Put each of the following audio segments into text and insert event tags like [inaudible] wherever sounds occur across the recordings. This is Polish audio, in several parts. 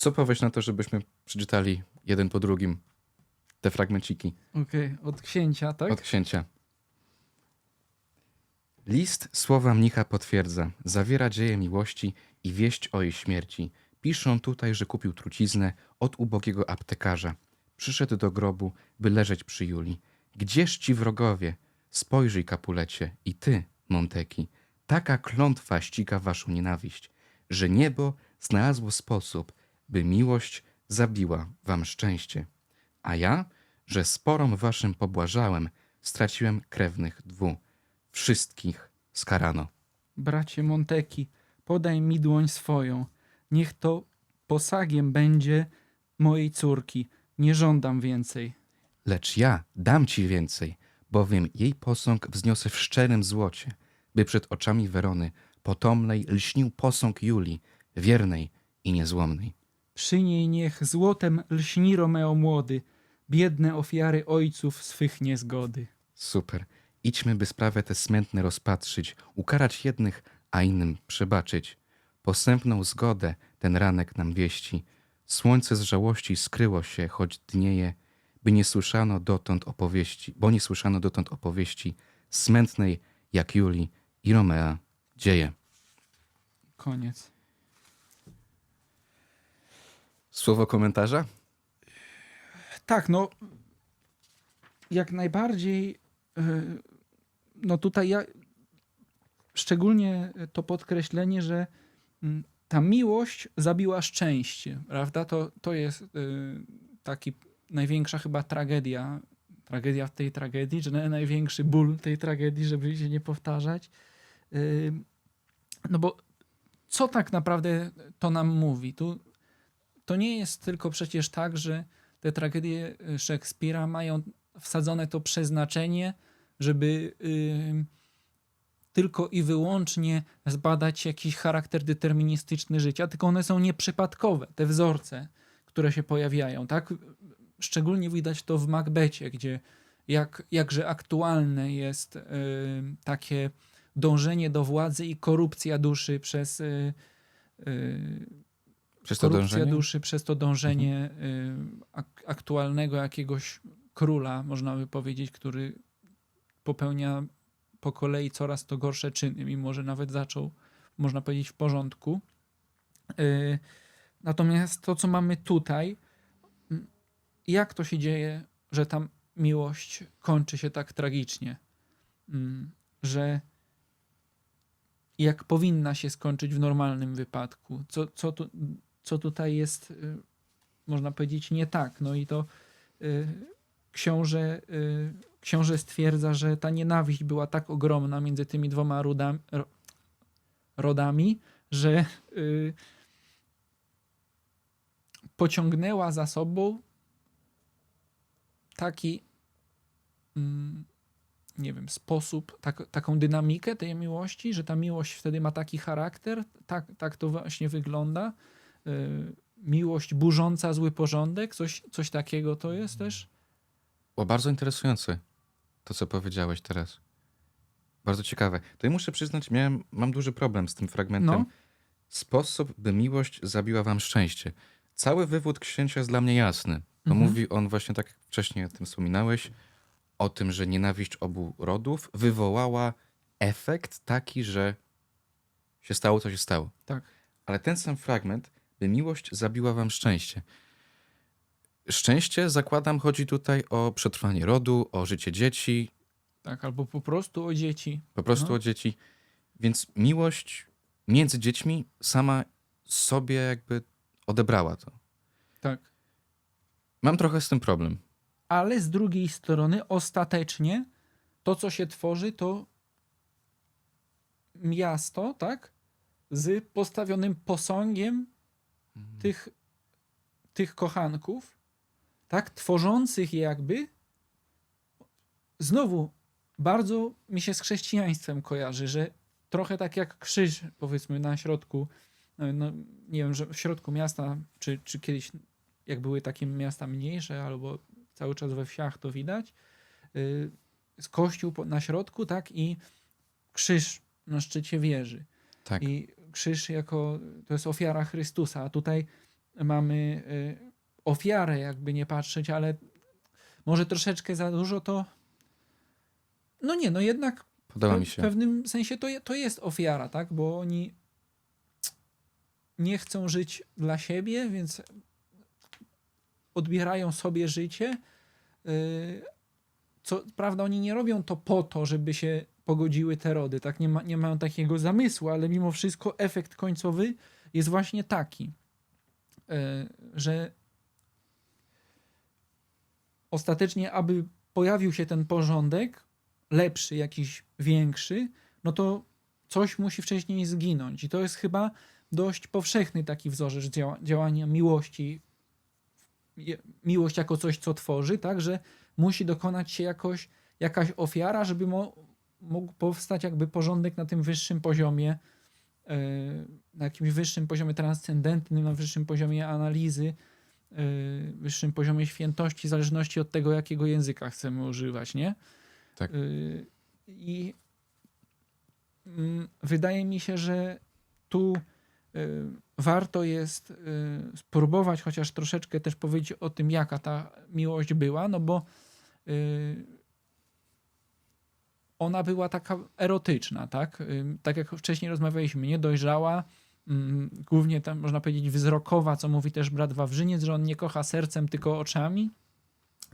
Co powiesz na to, żebyśmy przeczytali jeden po drugim te fragmenciki Okej, od księcia, tak? od księcia? List słowa mnicha potwierdza, zawiera dzieje miłości i wieść o jej śmierci. Piszą tutaj, że kupił truciznę od ubogiego aptekarza. Przyszedł do grobu, by leżeć przy Julii. Gdzież ci wrogowie? Spojrzyj, Kapulecie, i ty, Monteki. Taka klątwa ściga waszą nienawiść, że niebo znalazło sposób, by miłość zabiła wam szczęście. A ja, że sporom waszym pobłażałem, straciłem krewnych dwu. Wszystkich skarano. Bracie Monteki, podaj mi dłoń swoją. Niech to posagiem będzie mojej córki. Nie żądam więcej. Lecz ja dam ci więcej, bowiem jej posąg wzniosę w szczerym złocie, by przed oczami Werony potomnej lśnił posąg Julii, wiernej i niezłomnej. Przy niej niech złotem lśni Romeo młody, biedne ofiary ojców swych niezgody. Super. Idźmy, by sprawę tę smętne rozpatrzyć, ukarać jednych, a innym przebaczyć. Posępną zgodę ten ranek nam wieści. Słońce z żałości skryło się, choć dnieje, by nie słyszano dotąd opowieści, bo nie słyszano dotąd opowieści smętnej jak Julii i Romea dzieje. Koniec. Słowo komentarza? Tak, no jak najbardziej. e, No tutaj ja szczególnie to podkreślenie, że mm, ta miłość zabiła szczęście, prawda? To, to jest e, taki największa chyba tragedia, tragedia w tej tragedii, czy na- największy ból tej tragedii, żeby się nie powtarzać. E, No bo co tak naprawdę to nam mówi? Tu, to nie jest tylko przecież tak, że te tragedie y, Szekspira mają wsadzone to przeznaczenie, żeby y, tylko i wyłącznie zbadać jakiś charakter deterministyczny życia, tylko one są nieprzypadkowe, te wzorce, które się pojawiają. Tak? Szczególnie widać to w Macbecie, gdzie jak, jakże aktualne jest y, takie dążenie do władzy i korupcja duszy przez y, y, Przez to korupcja dążenie? Mhm. duszy przez to dążenie y, ak- aktualnego jakiegoś króla, można by powiedzieć, który popełnia po kolei coraz to gorsze czyny, mimo że nawet zaczął, można powiedzieć, w porządku. Y, Natomiast to, co mamy tutaj, jak to się dzieje, że ta miłość kończy się tak tragicznie, Mm, że jak powinna się skończyć w normalnym wypadku, co, co, tu, co tutaj jest, y, można powiedzieć, nie tak. No i to y, książę, y, książę stwierdza, że ta nienawiść była tak ogromna między tymi dwoma rodami, ro, rodami że pociągnęła za sobą taki, mm, nie wiem, sposób, tak, taką dynamikę tej miłości, że ta miłość wtedy ma taki charakter, tak, tak to właśnie wygląda. Y, miłość burząca zły porządek, coś, coś takiego to jest też. O, bardzo interesujące to, co powiedziałeś teraz. Bardzo ciekawe. To ja muszę przyznać, miałem, mam duży problem z tym fragmentem. No. Sposób, by miłość zabiła wam szczęście. Cały wywód księcia jest dla mnie jasny. To Mhm. mówi on właśnie tak jak wcześniej o tym wspominałeś, o tym, że nienawiść obu rodów wywołała efekt taki, że się stało, co się stało. Tak. Ale ten sam fragment, by miłość zabiła wam szczęście. Szczęście, zakładam, chodzi tutaj o przetrwanie rodu, o życie dzieci, Tak, albo po prostu o dzieci. po prostu No. o dzieci. Więc miłość między dziećmi sama sobie jakby odebrała to. Tak. Mam trochę z tym problem. Ale z drugiej strony, ostatecznie to, co się tworzy, to miasto, tak? Z postawionym posągiem tych, tych kochanków, tak? Tworzących je jakby. Znowu, bardzo mi się z chrześcijaństwem kojarzy, że trochę tak jak krzyż, powiedzmy, na środku, no, no, nie wiem, że w środku miasta, czy, czy kiedyś, jak były takie miasta mniejsze, albo cały czas we wsiach to widać, y, z kościół na środku, tak, i krzyż na szczycie wieży. Tak. I krzyż jako, to jest ofiara Chrystusa, a tutaj mamy y, ofiarę, jakby nie patrzeć, ale może troszeczkę za dużo to. No nie, no jednak Podoba w, mi w się. pewnym sensie to, to jest ofiara, tak? Bo oni nie chcą żyć dla siebie, więc odbierają sobie życie. Yy, Co prawda, oni nie robią to po to, żeby się pogodziły te rody, tak? Nie, ma, nie mają takiego zamysłu, ale mimo wszystko efekt końcowy jest właśnie taki, yy, że ostatecznie, aby pojawił się ten porządek, lepszy, jakiś większy, no to coś musi wcześniej zginąć. I to jest chyba dość powszechny taki wzorzec działa, działania miłości. Miłość jako coś, co tworzy, tak, że musi dokonać się jakoś, jakaś ofiara, żeby mo, mógł powstać jakby porządek na tym wyższym poziomie, e, na jakimś wyższym poziomie transcendentnym, na wyższym poziomie analizy, e, wyższym poziomie świętości, w zależności od tego, jakiego języka chcemy używać, nie? Tak. Y, I mm, wydaje mi się, że tu warto jest spróbować chociaż troszeczkę też powiedzieć o tym, jaka ta miłość była, no bo ona była taka erotyczna, tak? Tak jak wcześniej rozmawialiśmy, niedojrzała, głównie tam można powiedzieć wzrokowa, co mówi też brat Wawrzyniec, że on nie kocha sercem, tylko oczami,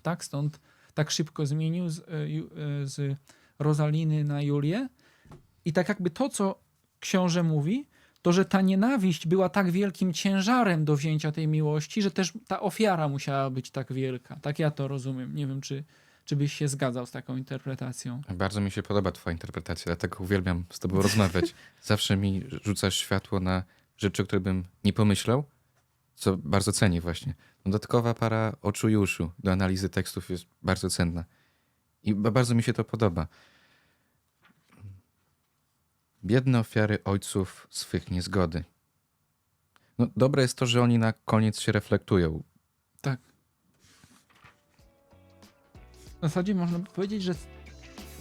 tak? Stąd tak szybko zmienił z, y, y, z Rosaliny na Julię. I tak jakby to, co książę mówi, to że ta nienawiść była tak wielkim ciężarem do wzięcia tej miłości, że też ta ofiara musiała być tak wielka. Tak ja to rozumiem. Nie wiem, czy, czy byś się zgadzał z taką interpretacją. Bardzo mi się podoba twoja interpretacja, dlatego uwielbiam z tobą rozmawiać. [laughs] Zawsze mi rzucasz światło na rzeczy, o których bym nie pomyślał, co bardzo cenię właśnie. Dodatkowa para oczu i uszu do analizy tekstów jest bardzo cenna. I ba- bardzo mi się to podoba. Biedne ofiary ojców swych niezgody. No, dobre jest to, że oni na koniec się reflektują. W zasadzie można by powiedzieć, że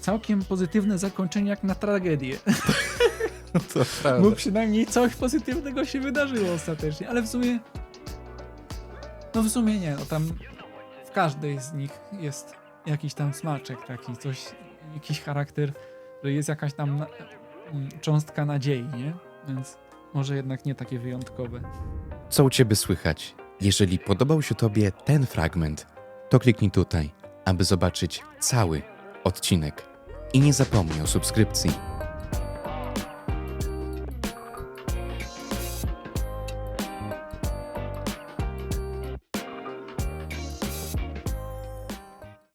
całkiem pozytywne zakończenie jak na tragedię. [laughs] To Bo przynajmniej coś pozytywnego się wydarzyło ostatecznie, ale w sumie. No w sumie nie, no tam w każdej z nich jest jakiś tam smaczek taki, coś, jakiś charakter, że jest jakaś tam na, mm, cząstka nadziei, nie? Więc może jednak nie takie wyjątkowe. Co u Ciebie słychać? Jeżeli podobał się Tobie ten fragment, to kliknij tutaj, aby zobaczyć cały odcinek. I nie zapomnij o subskrypcji.